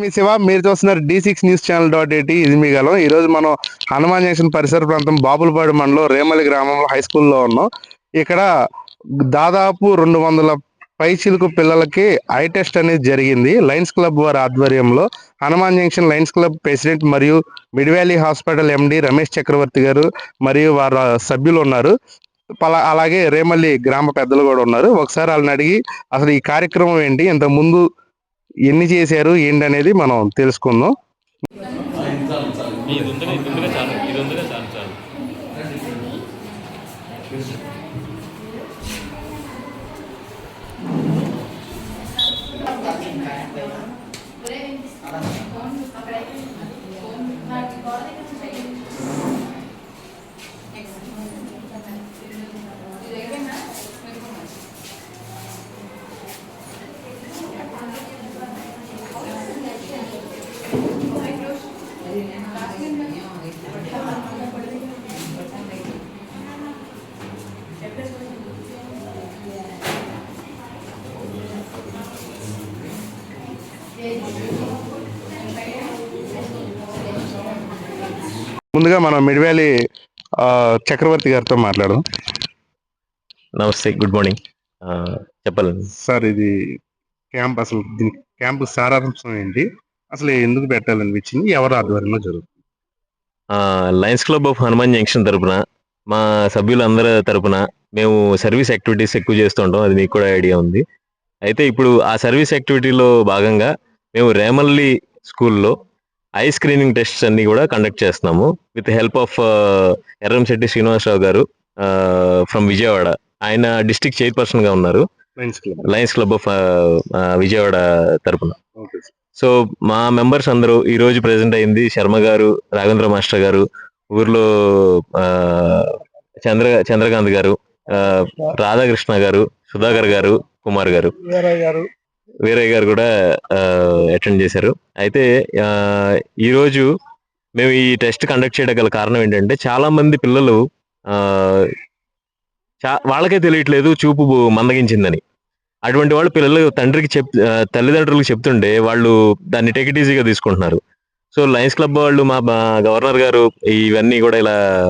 మీ శివ మీరు చూస్తున్నారు D six news channel dot AT ఇది మీ గలం ఈ రోజు మనం హనుమాన్ జంక్షన్ పరిసర ప్రాంతం బాపులపాడు మండలం రేమలి గ్రామంలో హై స్కూల్లో ఉన్నాం. ఇక్కడ దాదాపు రెండు వందల పైచిలుకు పిల్లలకి ఐ టెస్ట్ అనేది జరిగింది. లయన్స్ క్లబ్ వారి ఆధ్వర్యంలో Hanuman junction Lions Club president మరియు Mid Valley hospital MD Ramesh Chakravarthi గారు మరియు వారి సభ్యులు ఉన్నారు. పలా అలాగే రేమల్లి గ్రామ పెద్దలు కూడా ఉన్నారు. ఒకసారి వాళ్ళని అడిగి అసలు ఈ కార్యక్రమం ఏంటి? ఇంత ముందు ఎన్ని చేశారు ఏంటి అనేది మనం తెలుసుకుందాం. ఇది ఉందిగా ముందుగా మనం మిడివేలి చక్రవర్తి గారితో మాట్లాడదాం. నమస్తే గుడ్ మార్నింగ్. చెప్పాలండి. సార్ ఇది క్యాంప్ అసలు దీని క్యాంప్ సారాంశం ఏంటి? అసలు ఎందుకు పెట్టాలనిపించింది ఎవరు ఆధ్వర్యంలో జరుగుతుంది? Lions Club of Hanuman junction తరపున మా సభ్యులందరి తరపున మేము సర్వీస్ యాక్టివిటీస్ ఎక్కువ చేస్తుంటాం అది మీకు కూడా ఐడియా ఉంది. అయితే ఇప్పుడు ఆ సర్వీస్ యాక్టివిటీలో భాగంగా మేము రేమల్లి స్కూల్లో ఐ స్క్రీనింగ్ టెస్ట్స్ అన్ని కూడా కండక్ట్ చేస్తున్నాము. With help of Erramshetti Srinivasarao గారు ఫ్రమ్ విజయవాడ. ఆయన డిస్ట్రిక్ట్ చైర్పర్సన్గా ఉన్నారు. లయన్స్ క్లబ్ ఆఫ్ విజయవాడ తరపున. సో మా మెంబర్స్ అందరూ ఈ రోజు ప్రెసెంట్ అయింది శర్మ గారు రాఘవేంద్ర మాస్టర్ గారు ఊర్లో ఆ, చంద్ర చంద్రకాంత్ గారు రాధాకృష్ణ గారు సుధాకర్ గారు కుమార్ గారు. గారు. వీరయ్య గారు కూడా అటెండ్ చేశారు. అయితే ఆ, ఈ రోజు మేము ఈ టెస్ట్ కండక్ట్ చేయడం గల కారణం ఏంటంటే చాలా మంది పిల్లలు వాళ్ళకే తెలియట్లేదు చూపు మందగించిందని. అటువంటి వాళ్ళు పిల్లలు తండ్రికి చెప్ తల్లిదండ్రులకు చెప్తుంటే వాళ్ళు దాన్ని టేక్ ఇట్ ఈజీగా తీసుకుంటున్నారు. సో లయన్స్ క్లబ్ వాళ్ళు మా గవర్నర్ గారు ఇవన్నీ కూడా ఇలా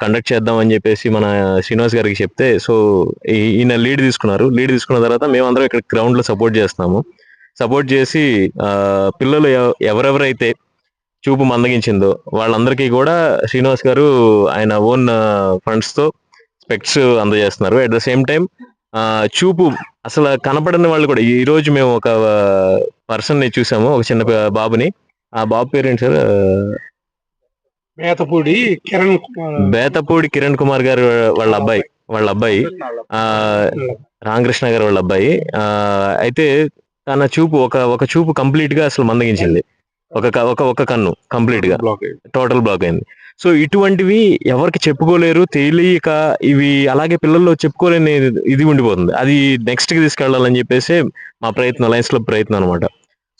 కండక్ట్ చేద్దాం అని చెప్పేసి మన శ్రీనివాస్ గారికి చెప్తే సో ఈ- ఈయన లీడ్ తీసుకున్నారు. లీడ్ తీసుకున్న తర్వాత మేమందరం ఇక్కడ గ్రౌండ్లో సపోర్ట్ చేస్తున్నాము. సపోర్ట్ చేసి పిల్లలు ఎవ- ఎవరెవరైతే చూపు మందగించిందో వాళ్ళందరికీ కూడా శ్రీనివాస్ గారు ఆయన ఓన్ ఫండ్స్తో స్పెక్ట్స్ అందజేస్తున్నారు. అట్ ద సేమ్ టైం చూపు అసలు కనపడని వాళ్ళు కూడా ఈరోజు మేము ఒక పర్సన్ని చూసాము ఒక చిన్న బాబుని. ఆ బాబు పేరు ఏంటి సార్? మేతపూడి కిరణ్ కుమార్. బేతపూడి కిరణ్ కుమార్ గారు వాళ్ళ అబ్బాయి వాళ్ళ అబ్బాయి. ఆ రామకృష్ణ గారు వాళ్ళ అబ్బాయి. ఆ అయితే తన చూపు ఒక ఒక చూపు కంప్లీట్గా అసలు మందగించింది. ఒక ఒక ఒక కన్ను కంప్లీట్గా టోటల్ బ్లాక్ అయింది. సో ఇటువంటివి ఎవరికి చెప్పుకోలేరు తెలియక ఇవి అలాగే పిల్లల్లో చెప్పుకోలేని ఇది ఉండిపోతుంది. అది నెక్స్ట్కి తీసుకెళ్ళాలని చెప్పేసి మా ప్రయత్నం లయన్స్ క్లబ్ ప్రయత్నం అనమాట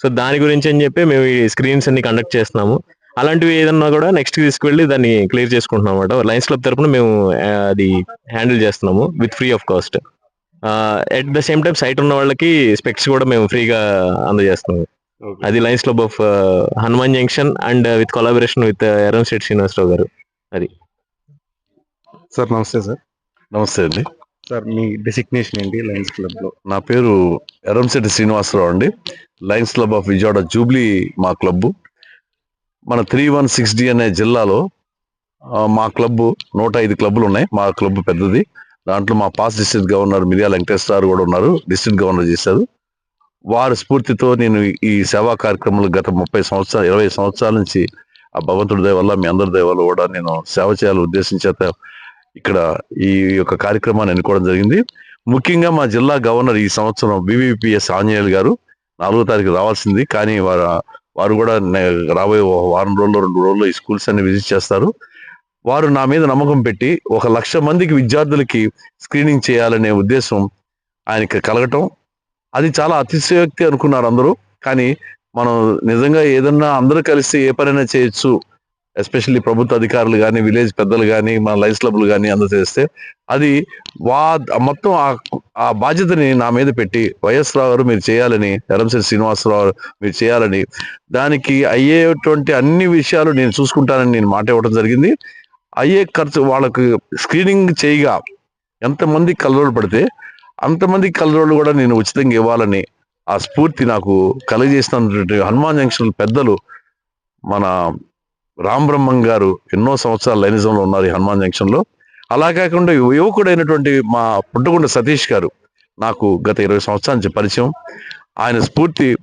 సో దాని గురించి అని చెప్పి మేము ఈ స్క్రీన్స్ అన్ని కండక్ట్ చేస్తున్నాము. అలాంటివి ఏదన్నా కూడా నెక్స్ట్కి తీసుకువెళ్ళి దాన్ని క్లియర్ చేసుకుంటున్నాం అనమాట లయన్స్ క్లబ్ తరపున మేము అది హ్యాండిల్ చేస్తున్నాము with free of cost at the same time sight ఉన్న వాళ్ళకి స్పెక్స్ కూడా మేము ఫ్రీగా అందజేస్తున్నాము. అది Lions Club of Hanuman junction and with collaboration with Erramshetti Srinivasarao గారు. సార్ నమస్తే సార్. నమస్తే అండి. సార్ మీ డెసిగ్నేషన్ ఏంటి లయన్స్ క్లబ్లో? నా పేరు ఎరంశెట్టి శ్రీనివాసరావు అండి. Lions Club of Vijayawada jubilee మా క్లబ్ మన త్రీ వన్ సిక్స్ డి అనే జిల్లాలో మా క్లబ్ నూట ఐదు క్లబ్లు ఉన్నాయి. మా క్లబ్ పెద్దది. దాంట్లో మా past district governor Miryala Venkateswara గారు కూడా ఉన్నారు. డిస్ట్రిక్ట్ గవర్నర్ చేశారు. వారి స్ఫూర్తితో నేను ఈ సేవా కార్యక్రమాలు గత ముప్పై సంవత్సరాలు ఇరవై సంవత్సరాల నుంచి ఆ భగవంతుడి దయ వల్ల మీ అందరి దయ వల్ల కూడా నేను సేవ చేయాలని ఉద్దేశించేత ఇక్కడ ఈ యొక్క కార్యక్రమాన్ని ఎన్నుకోవడం జరిగింది. ముఖ్యంగా మా జిల్లా గవర్నర్ ఈ సంవత్సరం బీవీపీఎస్ ఆంజనేయులు గారు నాలుగో తారీఖు రావాల్సింది. కానీ వారు వారు కూడా రాబోయే వారం రోజుల్లో రెండు రోజుల్లో ఈ స్కూల్స్ అన్ని విజిట్ చేస్తారు. వారు నా మీద నమ్మకం పెట్టి ఒక లక్ష మందికి విద్యార్థులకి స్క్రీనింగ్ చేయాలనే ఉద్దేశం ఆయనకి కలగటం. అది చాలా అతిశయోక్తి అనుకున్నారు అందరూ. కానీ మనం నిజంగా ఏదన్నా అందరూ కలిసి ఏ పనైనా చేయొచ్చు ఎస్పెషల్లీ ప్రభుత్వ అధికారులు కానీ విలేజ్ పెద్దలు కానీ మన లైన్స్ క్లబ్లు కానీ అందజేస్తే అది వా మొత్తం ఆ- ఆ బాధ్యతని నా మీద పెట్టి వైఎస్ రావు గారు మీరు చేయాలని ఎరంశెట్టి శ్రీనివాసరావు మీరు చేయాలని దానికి అయ్యేటువంటి అన్ని విషయాలు నేను చూసుకుంటానని నేను మాట ఇవ్వడం జరిగింది. అయ్యే ఖర్చు వాళ్ళకు స్క్రీనింగ్ చేయగా ఎంతమంది కలరోలు పడితే అంతమంది కలరోలు కూడా నేను ఉచితంగా ఇవ్వాలని ఆ స్ఫూర్తి నాకు కలుగజేసినటువంటి హనుమాన్ జంక్షన్ పెద్దలు మన రామబ్రహ్మం గారు ఎన్నో సంవత్సరాలు లైనిజంలో ఉన్నారు ఈ హనుమాన్ జంక్షన్లో. అలా కాకుండా యువకుడైనటువంటి మా పుట్టగుండ సతీష్ గారు నాకు గత ఇరవై సంవత్సరాల నుంచి పరిచయం. ఆయన స్ఫూర్తి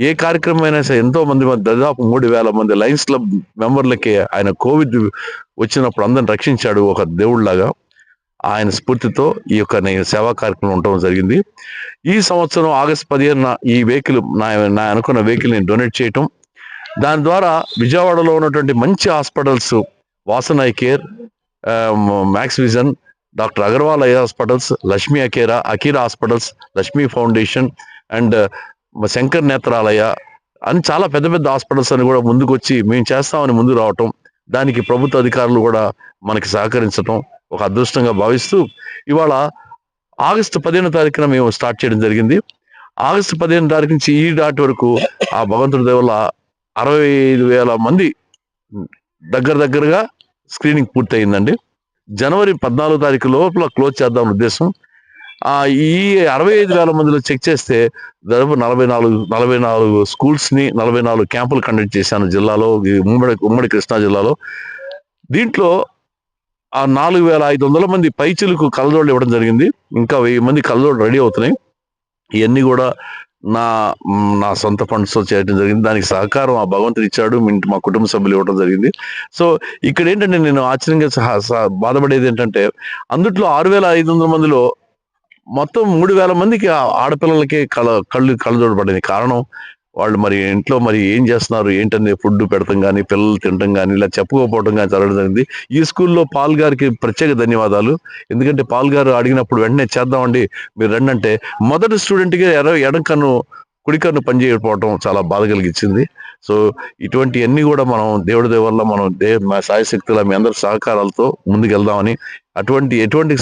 ఏ కార్యక్రమం అయినా సరే ఎంతో మంది దాదాపు మూడు వేల మంది లయన్స్ క్లబ్ మెంబర్లకి ఆయన కోవిడ్ వచ్చినప్పుడు అందరిని రక్షించాడు ఒక దేవుడిలాగా ఆయన స్ఫూర్తితో ఈ యొక్క నేను సేవా కార్యక్రమం ఉండటం జరిగింది. ఈ సంవత్సరం ఆగస్ట్ పదిహేను ఈ వెహికల్ నా నా అనుకున్న వెహికల్ నేను డొనేట్ చేయటం దాని ద్వారా విజయవాడలో ఉన్నటువంటి మంచి hospitals Vasan eye care max vision doctor Agarwal eye hospitals Lakshmi అకేరా Akira hospitals Lakshmi foundation and Shankar Netralaya అని చాలా పెద్ద పెద్ద హాస్పిటల్స్ అని కూడా ముందుకు వచ్చి మేము చేస్తామని ముందు రావటం దానికి ప్రభుత్వ అధికారులు కూడా మనకి సహకరించటం ఒక అదృష్టంగా భావిస్తూ ఇవాళ ఆగస్టు పదిహేను తారీఖున మేము స్టార్ట్ చేయడం జరిగింది. ఆగస్టు పదిహేను తారీఖు నుంచి ఈ డాట్ వరకు ఆ భగవంతుడి దేవుళ్ళ అరవై ఐదు వేల మంది దగ్గర దగ్గరగా స్క్రీనింగ్ పూర్తయిందండి. జనవరి పద్నాలుగు తారీఖు లోపల క్లోజ్ చేద్దాం ఉద్దేశం. ఈ అరవై ఐదు వేల మందిలో చెక్ చేస్తే దాదాపు నలభై నాలుగు నలభై నాలుగు స్కూల్స్ని నలభై నాలుగు క్యాంపులు కండక్ట్ చేశాను జిల్లాలో ఈ ఉమ్మడి ఉమ్మడి కృష్ణా జిల్లాలో. దీంట్లో ఆ నాలుగు వేల ఐదు వందల మంది పైచిలకు కలదోళ్ళు ఇవ్వడం జరిగింది. ఇంకా వెయ్యి మంది కలదోళ్ళు రెడీ అవుతున్నాయి. ఇవన్నీ కూడా నా నా సొంత ఫండ్స్ చేయడం జరిగింది. దానికి సహకారం ఆ భగవంతుడు ఇచ్చాడు. మా కుటుంబ సభ్యులు ఇవ్వడం జరిగింది. సో ఇక్కడ ఏంటంటే నేను ఆశ్చర్యంగా సహా బాధపడేది ఏంటంటే అందుట్లో ఆరు వేల ఐదు వందల మందిలో మొత్తం మూడు వేల మందికి ఆడపిల్లలకి కళ్ళ కళ్ళు కళ్ళజోడు పడింది కారణం వాళ్ళు మరి ఇంట్లో మరి ఏం చేస్తున్నారు? ఏంటనే ఫుడ్ పెడతాం కానీ పిల్లలు తినడం కానీ ఇలా చెప్పుకోకపోవడం కానీ జరగడం జరిగింది. ఈ స్కూల్లో పాల్ గారికి ప్రత్యేక ధన్యవాదాలు. ఎందుకంటే పాల్ గారు అడిగినప్పుడు వెంటనే చేద్దామండి. మీరు రండి అంటే మొదటి స్టూడెంట్కి ఎడ ఎడం కన్ను కుడికన్ను పనిచేయకపోవడం చాలా బాధ కలిగించింది సో ఇటువంటివన్నీ కూడా మనం దేవుడి దయ మనం దే మా సాయశక్తుల మీ అందరి సహకారాలతో ముందుకెళ్దామని అటువంటి ఎటువంటి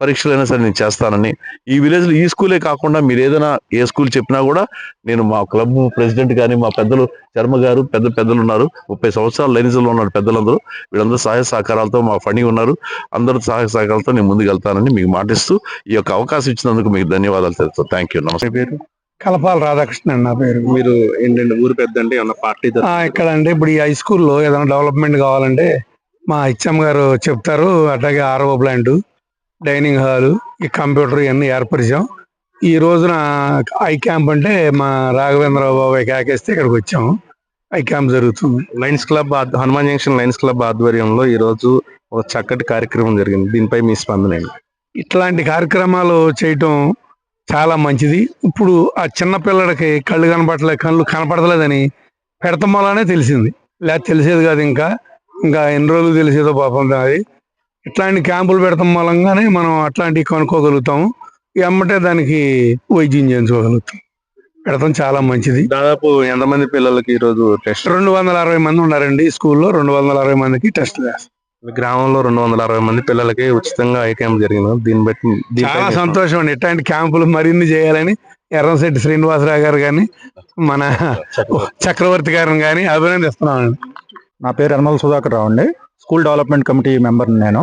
పరీక్షలైనా సరే నేను చేస్తానని ఈ విలేజ్లో ఈ స్కూలే కాకుండా మీరు ఏదైనా ఏ స్కూల్ చెప్పినా కూడా నేను మా క్లబ్ ప్రెసిడెంట్ కానీ మా పెద్దలు శర్మ గారు పెద్ద పెద్దలు ఉన్నారు ముప్పై సంవత్సరాలు లైన్స్లో ఉన్నారు పెద్దలందరూ. వీళ్ళందరూ సహాయ సహకారాలతో మా ఫండింగ్ ఉన్నారు. అందరూ సహాయ సహకారాలతో నేను ముందుకు వెళ్తానని మీకు మాటిస్తూ ఈ యొక్క అవకాశం ఇచ్చినందుకు మీకు ధన్యవాదాలు తెలుస్తాను థ్యాంక్ యూ నమస్తే పేరు? కలపాల రాధాకృష్ణ అండి నా పేరు. మీరు ఏంటంటే ఊరు పెద్ద అంటే ఏమన్నా పార్టీ ఇక్కడ అంటే ఇప్పుడు ఈ హై స్కూల్లో ఏదైనా డెవలప్మెంట్ కావాలంటే మా హెచ్ఎం గారు చెప్తారు. అట్లాగే ఆర్ఓ ప్లాంట్ డైనింగ్ హాల్ ఈ కంప్యూటర్ ఇవన్నీ ఏర్పరిచాం. ఈ రోజున ఐ క్యాంప్ అంటే మా రాఘవేంద్రరావు బాబాయ్ కాకేస్తే ఇక్కడికి వచ్చాము ఐ క్యాంప్ జరుగుతుంది. Lions club Hanuman junction lions club ఆధ్వర్యంలో ఈ రోజు ఒక చక్కటి కార్యక్రమం జరిగింది. దీనిపై మీ స్పందన ఇట్లాంటి కార్యక్రమాలు చేయటం చాలా మంచిది. ఇప్పుడు ఆ చిన్న పిల్లడికి కళ్ళు కనపడలే కళ్ళు కనపడతలేదని పెడతాం వల్లనే తెలిసింది. లేదా తెలిసేది కాదు ఇంకా. ఇంకా ఎన్ని రోజులు తెలిసేదో పాపం అది. ఇట్లాంటి క్యాంపులు పెడతాం మూలంగానే మనం అట్లాంటివి కొనుక్కోగలుగుతాము. ఎమ్మటే దానికి వైద్యం చేయించుకోగలుగుతాం. పెడతాం చాలా మంచిది. దాదాపు ఎంతమంది పిల్లలకి ఈ రోజు టెస్ట్? రెండు వందల అరవై మంది ఉన్నారండి స్కూల్లో. రెండు వందల అరవై మందికి టెస్ట్ వేస్తాం మీ గ్రామంలో రెండు వందల అరవై మంది పిల్లలకి ఉచితంగా ఐ క్యాంప్ జరిగింది. దీన్ని బట్టి చాలా సంతోషం అండి. ఇట్లాంటి క్యాంపులు మరిన్ని చేయాలని ఎర్రంశెట్టి శ్రీనివాసరావు గారు కానీ మన చక్రవర్తి గారిని కానీ అభినందిస్తున్నామండి. నా పేరు యనమల సుధాకర్ రావు అండి. స్కూల్ డెవలప్మెంట్ కమిటీ మెంబర్ నేను.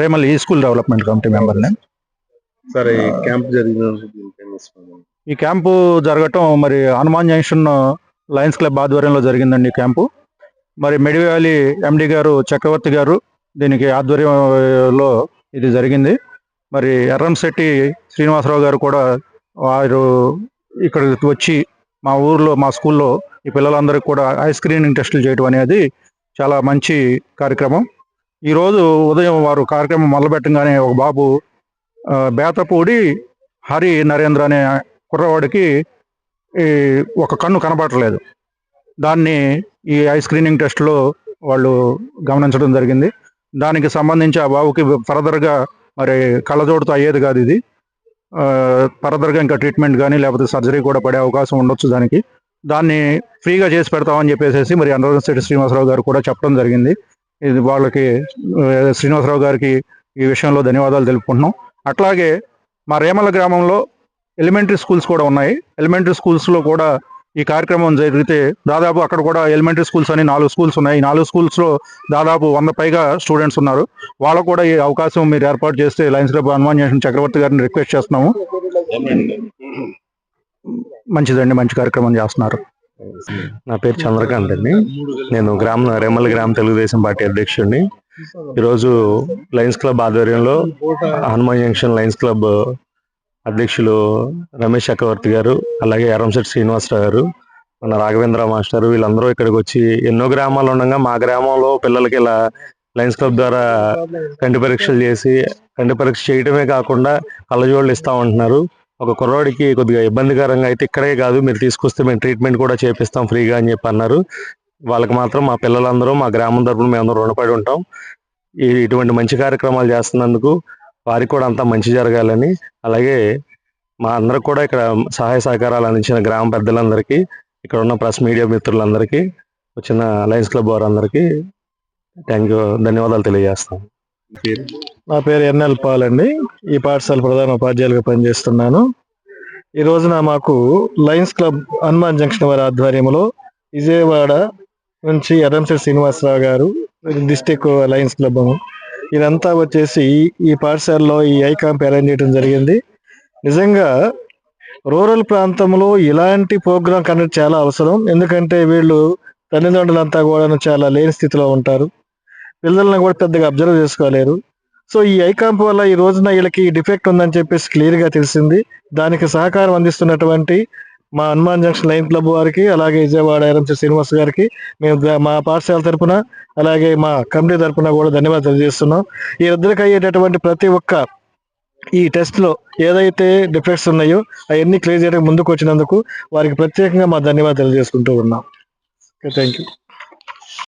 రేమల్ ఈ స్కూల్ డెవలప్మెంట్ కమిటీ మెంబర్ని. సరే ఈ క్యాంప్ జరిగిన. ఈ క్యాంపు జరగటం మరి హనుమాన్ జంక్షన్ లయన్స్ క్లబ్ ఆధ్వర్యంలో జరిగిందండి ఈ క్యాంపు. మరి మెడివ్యాలీ ఎండి గారు చక్రవర్తి గారు దీనికి ఆధ్వర్యంలో ఇది జరిగింది. మరి ఎర్రంశెట్టి శ్రీనివాసరావు గారు కూడా వారు ఇక్కడ వచ్చి మా ఊర్లో మా స్కూల్లో ఈ పిల్లలందరికీ కూడా ఐ స్క్రీనింగ్ టెస్టులు చేయడం అనేది చాలా మంచి కార్యక్రమం. ఈరోజు ఉదయం వారు కార్యక్రమం మొదలుపెట్టగానే ఒక బాబు బేతపూడి హరి నరేంద్ర అనే కుర్రవాడికి ఈ ఒక కన్ను కనపడట్లేదు దాన్ని ఈ ఐ స్క్రీనింగ్ టెస్ట్లో వాళ్ళు గమనించడం జరిగింది. దానికి సంబంధించి ఆ బాబుకి ఫర్దర్గా మరి కళ్ళజోడుతో అయ్యేది కాదు ఇది. ఫర్దర్గా ఇంకా ట్రీట్మెంట్ కానీ లేకపోతే సర్జరీ కూడా పడే అవకాశం ఉండొచ్చు దానికి. దాన్ని ఫ్రీగా చేసి పెడతామని చెప్పేసి మరి అనవరశెట్టి శ్రీనివాసరావు గారు కూడా చెప్పడం జరిగింది. ఇది వాళ్ళకి శ్రీనివాసరావు గారికి ఈ విషయంలో ధన్యవాదాలు తెలుపుకుంటున్నాం. అట్లాగే మా రేమల గ్రామంలో ఎలిమెంటరీ స్కూల్స్ కూడా ఉన్నాయి. ఎలిమెంటరీ స్కూల్స్లో కూడా ఈ కార్యక్రమం జరిగితే దాదాపు అక్కడ కూడా ఎలిమెంటరీ స్కూల్స్ అని నాలుగు స్కూల్స్ ఉన్నాయి. ఈ నాలుగు స్కూల్స్లో దాదాపు వంద పైగా స్టూడెంట్స్ ఉన్నారు. వాళ్ళకు కూడా ఈ అవకాశం మీరు ఏర్పాటు చేస్తే lions club Hanuman junction Chakravarthi గారిని రిక్వెస్ట్ చేస్తున్నాము. మంచిదండి మంచి కార్యక్రమం చేస్తున్నారు. నా పేరు చంద్రకాంత్ అండి. నేను గ్రామ రెమ్మల గ్రామ తెలుగుదేశం పార్టీ అధ్యక్షుడిని. ఈరోజు లయన్స్ క్లబ్ ఆధ్వర్యంలో హనుమాన్ జంక్షన్ లయన్స్ క్లబ్ అధ్యక్షులు రమేష్ చక్రవర్తి గారు అలాగే ఎరంశెట్టి శ్రీనివాసరావు గారు మన రాఘవేంద్ర మాస్టర్ వీళ్ళందరూ ఇక్కడికి వచ్చి ఎన్నో గ్రామాలు ఉండగా మా గ్రామంలో పిల్లలకి ఇలా లయన్స్ క్లబ్ ద్వారా కంటి పరీక్షలు చేసి కంటి పరీక్ష చేయటమే కాకుండా కళ్ళజోళ్ళు ఇస్తా ఉంటున్నారు. ఒక కుర్రాడికి కొద్దిగా ఇబ్బందికరంగా అయితే ఇక్కడే కాదు మీరు తీసుకొస్తే మేము ట్రీట్మెంట్ కూడా చేపిస్తాం ఫ్రీగా అని చెప్పి అన్నారు. వాళ్ళకి మాత్రం మా పిల్లలందరూ మా గ్రామం తరపున మేము అందరూ రుణపడి ఉంటాం. ఈ ఇటువంటి మంచి కార్యక్రమాలు చేస్తున్నందుకు వారికి కూడా అంతా మంచి జరగాలని. అలాగే మా అందరికి కూడా ఇక్కడ సహాయ సహకారాలు అందించిన గ్రామ పెద్దలందరికీ ఇక్కడ ఉన్న ప్రెస్ మీడియా మిత్రులందరికీ వచ్చిన లయన్స్ క్లబ్ వారందరికీ థ్యాంక్ యూ ధన్యవాదాలు తెలియజేస్తాం నా పేరు ఎన్ఎల్ పాల్ అండి. ఈ పాఠశాల ప్రధాన ఉపాధ్యాయులుగా పనిచేస్తున్నాను. ఈ రోజున మాకు లయన్స్ క్లబ్ హనుమాన్ జంక్షన్ వారి ఆధ్వర్యంలో విజయవాడ నుంచి ఎర్రంశెట్టి శ్రీనివాసరావు గారు డిస్టిక్ లయన్స్ క్లబ్ ఇదంతా వచ్చేసి ఈ పాఠశాలలో ఈ ఐ క్యాంప్ అరేంజ్ చేయడం జరిగింది. నిజంగా రూరల్ ప్రాంతంలో ఇలాంటి ప్రోగ్రాం కండక్ట్ చాలా అవసరం. ఎందుకంటే వీళ్ళు తల్లిదండ్రులంతా కూడా చాలా లేని స్థితిలో ఉంటారు. పిల్లల్ని కూడా పెద్దగా అబ్జర్వ్ చేసుకోలేరు. సో ఈ ఐకాంప్ వల్ల ఈ రోజున వీళ్ళకి డిఫెక్ట్ ఉందని చెప్పేసి క్లియర్గా తెలిసింది. దానికి సహకారం అందిస్తున్నటువంటి మా హనుమాన్ జంక్షన్ లైన్ క్లబ్ వారికి అలాగే విజయవాడ ఎరంశెట్టి శ్రీనివాస్ గారికి మేము మా పాఠశాల తరపున అలాగే మా కమిటీ తరపున కూడా ధన్యవాదాలు తెలియజేస్తున్నాం. ఈ ఇద్దరికి అయ్యేటటువంటి ప్రతి ఒక్క ఈ టెస్ట్లో ఏదైతే డిఫెక్ట్స్ ఉన్నాయో అవన్నీ క్లియర్ చేయడానికి ముందుకు వచ్చినందుకు వారికి ప్రత్యేకంగా మా ధన్యవాదాలు తెలియజేసుకుంటూ ఉన్నాం. Thank you